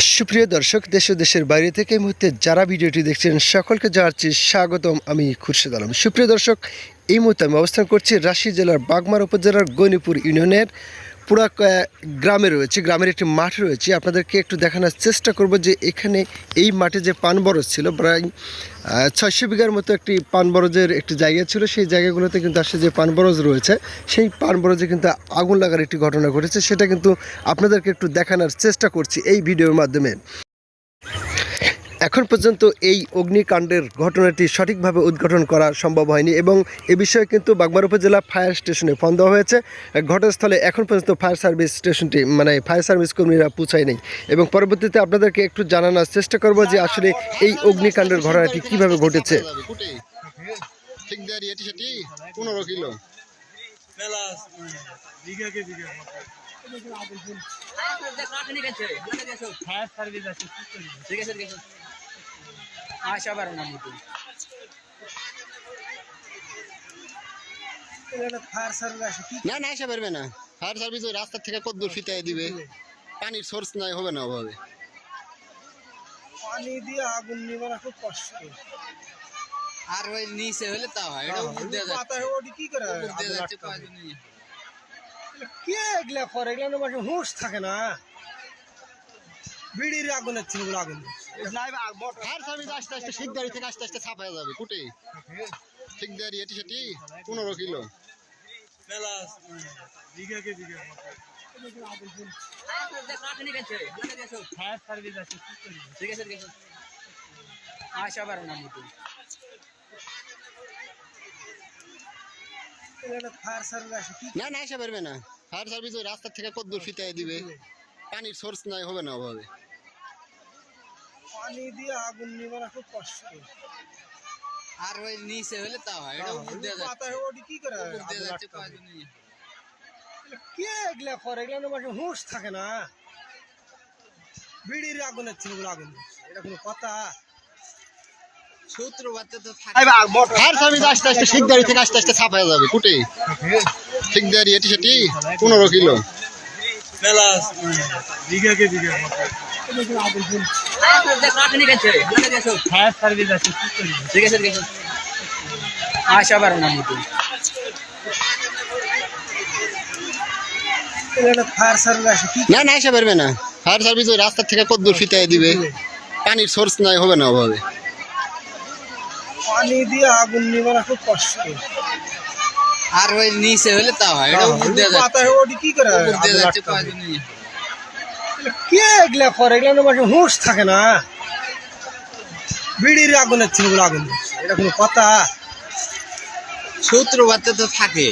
সুপ্রিয় দর্শক, দেশ ও দেশের বাইরে থেকে এই মুহূর্তে যারা ভিডিওটি দেখছেন, সকলকে জানাচ্ছি স্বাগতম। আমি খুরশেদ আলম। সুপ্রিয় দর্শক, এই মুহূর্তে আমি অবস্থান করছি রাশি জেলার বাগমার উপজেলার গনিপুর ইউনিয়নের পুরা গ্রামে রয়েছে, গ্রামের একটি মাঠ রয়েছে। আপনাদেরকে একটু দেখানোর চেষ্টা করব যে এখানে এই মাঠে যে পান বরজ ছিল, প্রায় ছয়শো বিঘার মতো একটি পান বরজের একটি জায়গা ছিল। সেই জায়গাগুলোতে কিন্তু আসলে যে পান বরজ রয়েছে, সেই পান বরজে কিন্তু আগুন লাগার একটি ঘটনা ঘটেছে। সেটা কিন্তু আপনাদেরকে একটু দেখানোর চেষ্টা করছি এই ভিডিওর মাধ্যমে। এখন পর্যন্ত এই অগ্নিকাণ্ডের ঘটনাটি সঠিকভাবে উদ্ঘাটন করা সম্ভব হয়নি এবং এ বিষয়ে কিন্তু বাগমার উপজেলা ফায়ার স্টেশনে ফোন দেওয়া হয়েছে। ঘটনাস্থলে এখন পর্যন্ত ফায়ার সার্ভিস স্টেশনটি মানে ফায়ার সার্ভিস কর্মীরা পৌঁছায় নেই। এবং পরবর্তীতে আপনাদেরকে একটু জানানোর চেষ্টা করব যে আসলে এই অগ্নিকাণ্ডের ঘটনাটি কীভাবে ঘটেছে। ঠিক দেয়ারি এটি সেটি পনেরো কিলো। ফায়ার সার্ভিস আছে কি করি? আশা পারে না মতো না না আসা পারবে না। ফায়ার সার্ভিস ওই রাস্তা থেকে কত দূর দিবে? পানির সোর্স নাই হবে না অভাবে। পানি দিয়ে আগুন নিবানো খুব কষ্ট। আর ওই নিচে হলে তা হয় এটা উপর দিয়ে পাতা ওটি কি করে উপর দিয়ে যাচ্ছে আটকাবে? কে এগুলা করে? এগুলো হুঁশ থাকে না। বিড়ির আগুন ফায়ার সার্ভিস আস্তে আস্তে শিখদারি থেকে আস্তে আস্তে ছাপায় যাবে কুটে। এটি সেটি পনেরো কিলো। না না না আসা পারবে না। ফায়ার সার্ভিস ওই রাস্তার থেকে কত দূর ফিতাই দিবে। পানির সোর্স নাই হবে না অভাবে পানি দিয়ে আগুন নিবানো খুব কষ্ট। আর ওই নিচে হলে তা হয় এটা উপর দিয়ে যাচ্ছে। পাতা ওটি কি করে উপর দিয়ে যাচ্ছে নিয়ে। কে এগুলা করে? এগুলো মাঝে হুঁশ থাকে না। বিড়ির আগুনের ছিল বলে আগুন। এটা কোনো কথা? শিখদারি থেকে। আস্তে আস্তে ছাপায় যাবে কুটে। ঠিক দেয়ারি এটি সেটি পনেরো কিলো। ফায়ার সার্ভিস আছে আশা পারে না মতো। ফায়ার সার্ভিস আসে কি? না না আসা পারবে না। ফায়ার সার্ভিস ওই রাস্তা থেকে কত দূর ফিতাই দিবে। পানির সোর্স নাই হবে না অভাবে পানি দিয়ে আগুন নিবানো খুব কষ্ট। আর ওই নিচে হলে তা হয় এটা উপর দিয়ে যাচ্ছে। পাতা ওটি কি করে? উপর দিয়ে যাচ্ছে পাঁচ কয়জন। কে এগুলা করে? এগুলো মাঝে হুঁশ থাকে না। বিড়ির আগুনের ছিল আগুন এটা কোনো কথা? সূত্রপাতে তো থাকে।